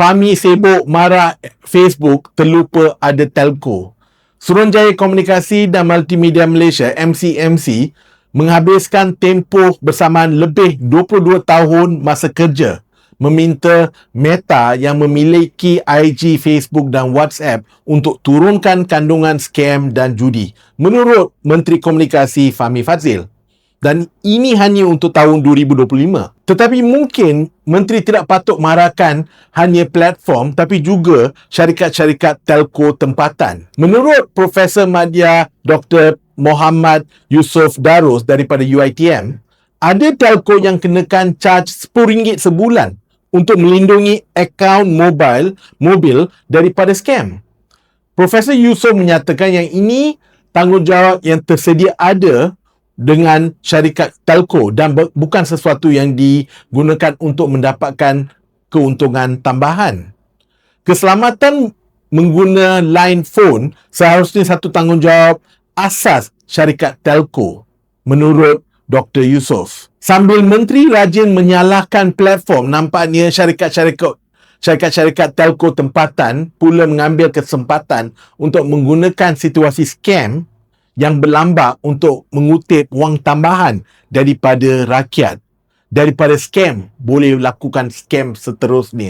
Fahmi sibuk marah Facebook terlupa ada telco. Suruhanjaya Komunikasi dan Multimedia Malaysia MCMC menghabiskan tempoh bersamaan lebih 22 tahun masa kerja meminta Meta yang memiliki IG, Facebook dan WhatsApp untuk turunkan kandungan scam dan judi menurut Menteri Komunikasi Fahmi Fadzil. Dan ini hanya untuk tahun 2025. Tetapi mungkin menteri tidak patut marahkan hanya platform tapi juga syarikat-syarikat telco tempatan. Menurut Profesor Madya Dr. Muhammad Yusof Darus daripada UiTM, ada telco yang kenakan charge RM10 sebulan untuk melindungi akaun mobile mobil daripada scam. Profesor Yusof menyatakan yang ini tanggungjawab yang tersedia ada dengan syarikat telco dan bukan sesuatu yang digunakan untuk mendapatkan keuntungan tambahan. Keselamatan mengguna line phone seharusnya satu tanggungjawab asas syarikat telco menurut Dr. Yusof. Sambil menteri rajin menyalahkan platform, nampaknya syarikat-syarikat syarikat-syarikat telco tempatan pula mengambil kesempatan untuk menggunakan situasi scam yang berlambak untuk mengutip wang tambahan daripada rakyat. Daripada scam, boleh lakukan scam seterusnya.